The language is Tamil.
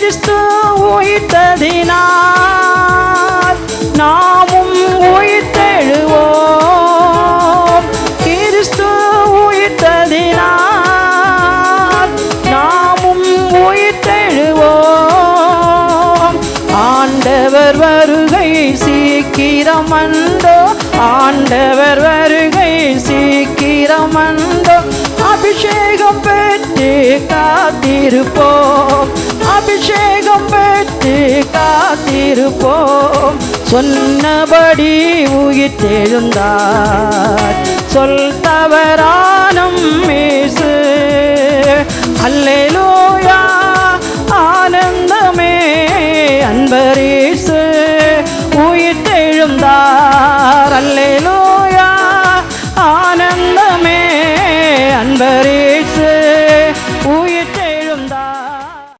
கிறிஸ்து உயிர்த்ததினார் நாமும் உயிர்த்தெழுவோம். கிறிஸ்து உயிர்த்ததினார் நாமும் உயிர்த்தெழுவோம். ஆண்டவர் வருகை சீக்கிரமண்டோ ஆண்டவர் வருகை சீக்கிரமண்டோ அபிஷேகம் பெற்று காத்திருப்போம். இருப்போம். சொன்னபடி உயிர் தெழுந்தார் சொல் தவறானம் மீசு அல்லேலூயா ஆனந்தமே அன்பரீசு. உயிர் தெழுந்தார்